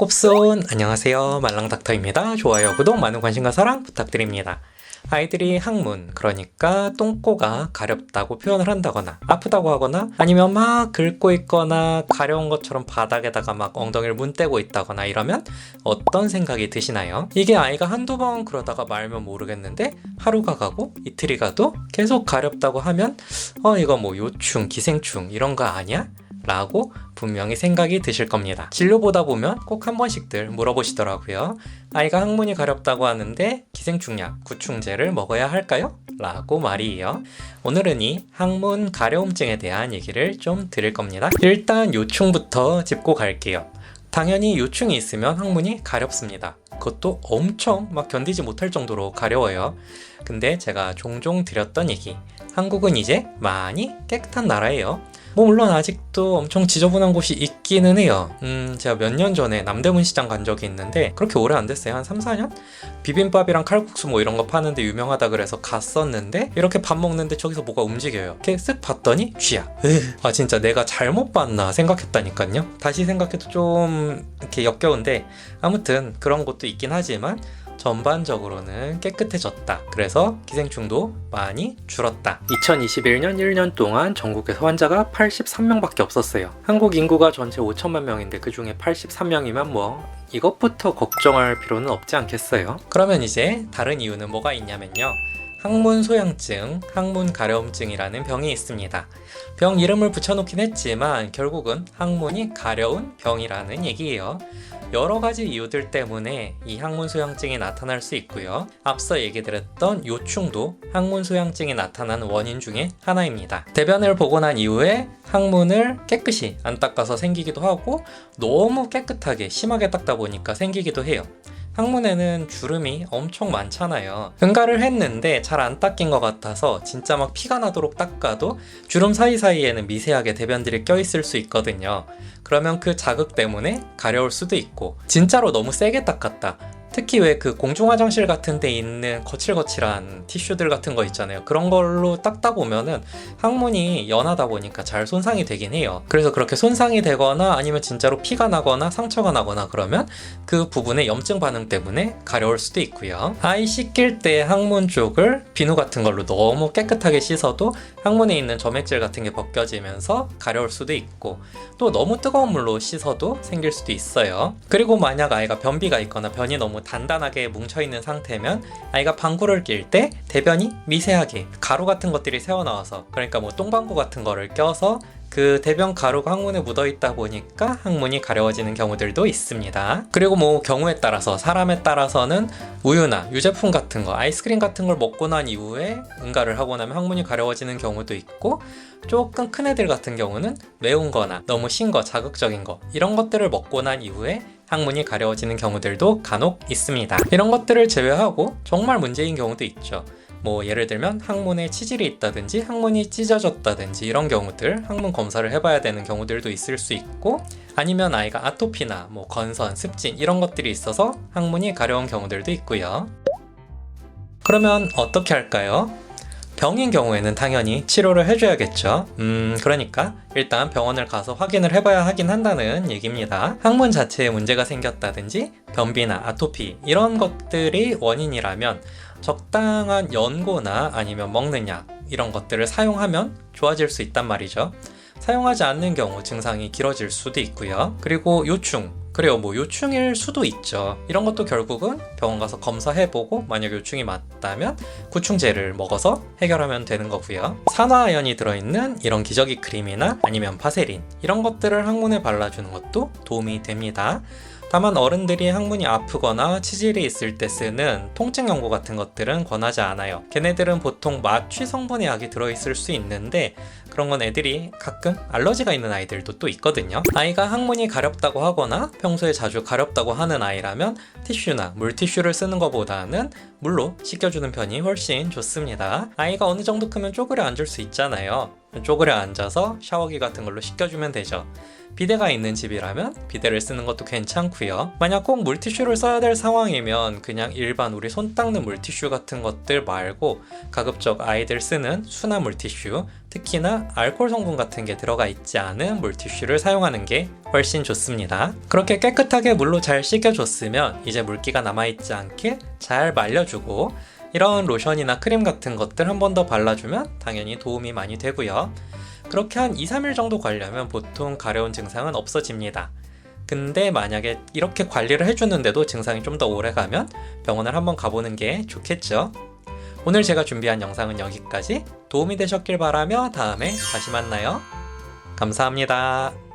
곱손 안녕하세요 말랑닥터입니다 좋아요 구독 많은 관심과 사랑 부탁드립니다 아이들이 항문 그러니까 똥꼬가 가렵다고 표현을 한다거나 아프다고 하거나 아니면 막 긁고 있거나 가려운 것처럼 바닥에다가 막 엉덩이를 문대고 있다거나 이러면 어떤 생각이 드시나요? 이게 아이가 한두 번 그러다가 말면 모르겠는데 하루가 가고 이틀이 가도 계속 가렵다고 하면 어 이거 뭐 요충 기생충 이런 거 아니야? 라고 분명히 생각이 드실 겁니다. 진료 보다 보면 꼭 한 번씩들 물어보시더라고요. 아이가 항문이 가렵다고 하는데 기생충약, 구충제를 먹어야 할까요? 라고 말이에요. 오늘은 이 항문 가려움증에 대한 얘기를 좀 드릴 겁니다. 일단 요충부터 짚고 갈게요. 당연히 요충이 있으면 항문이 가렵습니다. 그것도 엄청 막 견디지 못할 정도로 가려워요. 근데 제가 종종 드렸던 얘기. 한국은 이제 많이 깨끗한 나라예요. 뭐 물론 아직도 엄청 지저분한 곳이 있기는 해요. 음, 제가 몇 년 전에 남대문 시장 간 적이 있는데 그렇게 오래 안 됐어요. 한 3, 4년? 비빔밥이랑 칼국수 뭐 이런 거 파는데 유명하다 그래서 갔었는데 이렇게 밥 먹는데 저기서 뭐가 움직여요. 이렇게 쓱 봤더니 쥐야. 으, 아 진짜 내가 잘못 봤나 생각했다니까요. 다시 생각해도 좀 이렇게 역겨운데 아무튼 그런 곳도 있긴 하지만 전반적으로는 깨끗해졌다. 그래서 기생충도 많이 줄었다. 2021년 1년 동안 전국에서 환자가 83명밖에 없었어요. 한국 인구가 전체 5천만 명인데 그 중에 83명이면 뭐 이것부터 걱정할 필요는 없지 않겠어요? 그러면 이제 다른 이유는 뭐가 있냐면요. 항문 소양증, 항문 가려움증이라는 병이 있습니다. 병 이름을 붙여놓긴 했지만 결국은 항문이 가려운 병이라는 얘기예요. 여러 가지 이유들 때문에 이 항문 소양증이 나타날 수 있고요. 앞서 얘기 드렸던 요충도 항문 소양증이 나타나는 원인 중에 하나입니다. 대변을 보고 난 이후에 항문을 깨끗이 안 닦아서 생기기도 하고 너무 깨끗하게 심하게 닦다 보니까 생기기도 해요. 항문에는 주름이 엄청 많잖아요. 응가를 했는데 잘 안 닦인 것 같아서 진짜 막 피가 나도록 닦아도 주름 사이사이에는 미세하게 대변들이 껴있을 수 있거든요. 그러면 그 자극 때문에 가려울 수도 있고 진짜로 너무 세게 닦았다. 특히 왜 그 공중 화장실 같은 데 있는 거칠거칠한 티슈들 같은 거 있잖아요. 그런 걸로 닦다 보면은 항문이 연하다 보니까 잘 손상이 되긴 해요. 그래서 그렇게 손상이 되거나 아니면 진짜로 피가 나거나 상처가 나거나 그러면 그 부분에 염증 반응 때문에 가려울 수도 있고요. 아이 씻길 때 항문 쪽을 비누 같은 걸로 너무 깨끗하게 씻어도 항문에 있는 점액질 같은 게 벗겨지면서 가려울 수도 있고 또 너무 뜨거운 물로 씻어도 생길 수도 있어요. 그리고 만약 아이가 변비가 있거나 변이 너무 단단하게 뭉쳐있는 상태면 아이가 방구를 낄 때 대변이 미세하게 가루 같은 것들이 새어나와서 그러니까 뭐 똥방구 같은 거를 껴서 그 대변 가루가 항문에 묻어 있다 보니까 항문이 가려워지는 경우들도 있습니다. 그리고 뭐 경우에 따라서 사람에 따라서는 우유나 유제품 같은 거, 아이스크림 같은 걸 먹고 난 이후에 응가를 하고 나면 항문이 가려워지는 경우도 있고 조금 큰 애들 같은 경우는 매운 거나 너무 신 거, 자극적인 거 이런 것들을 먹고 난 이후에 항문이 가려워지는 경우들도 간혹 있습니다. 이런 것들을 제외하고 정말 문제인 경우도 있죠. 뭐 예를 들면 항문에 치질이 있다든지 항문이 찢어졌다든지 이런 경우들 항문 검사를 해봐야 되는 경우들도 있을 수 있고 아니면 아이가 아토피나 뭐 건선, 습진 이런 것들이 있어서 항문이 가려운 경우들도 있고요. 그러면 어떻게 할까요? 병인 경우에는 당연히 치료를 해줘야겠죠. 음, 그러니까 일단 병원을 가서 확인을 해봐야 하긴 한다는 얘기입니다. 항문 자체에 문제가 생겼다든지 변비나 아토피 이런 것들이 원인이라면 적당한 연고나 아니면 먹는 약 이런 것들을 사용하면 좋아질 수 있단 말이죠. 사용하지 않는 경우 증상이 길어질 수도 있고요. 그리고 요충, 그래요. 뭐 요충일 수도 있죠. 이런 것도 결국은 병원 가서 검사해보고 만약 요충이 맞다면 구충제를 먹어서 해결하면 되는 거고요. 산화아연이 들어있는 이런 기저귀 크림이나 아니면 파세린 이런 것들을 항문에 발라주는 것도 도움이 됩니다. 다만 어른들이 항문이 아프거나 치질이 있을 때 쓰는 통증 연고 같은 것들은 권하지 않아요. 걔네들은 보통 마취 성분의 약이 들어있을 수 있는데 그런 건 애들이 가끔 알러지가 있는 아이들도 또 있거든요. 아이가 항문이 가렵다고 하거나 평소에 자주 가렵다고 하는 아이라면 티슈나 물티슈를 쓰는 것보다는 물로 씻겨주는 편이 훨씬 좋습니다. 아이가 어느 정도 크면 쪼그려 앉을 수 있잖아요. 쪼그려 앉아서 샤워기 같은 걸로 씻겨주면 되죠. 비데가 있는 집이라면 비데를 쓰는 것도 괜찮고요. 만약 꼭 물티슈를 써야 될 상황이면 그냥 일반 우리 손 닦는 물티슈 같은 것들 말고 가급적 아이들 쓰는 순한 물티슈, 특히나 알코올 성분 같은 게 들어가 있지 않은 물티슈를 사용하는 게 훨씬 좋습니다. 그렇게 깨끗하게 물로 잘 씻겨줬으면 이제 물기가 남아있지 않게 잘 말려주고 이런 로션이나 크림 같은 것들 한 번 더 발라주면 당연히 도움이 많이 되고요. 그렇게 한 2, 3일 정도 관리하면 보통 가려운 증상은 없어집니다. 근데 만약에 이렇게 관리를 해주는데도 증상이 좀 더 오래 가면 병원을 한번 가보는 게 좋겠죠. 오늘 제가 준비한 영상은 여기까지 도움이 되셨길 바라며 다음에 다시 만나요. 감사합니다.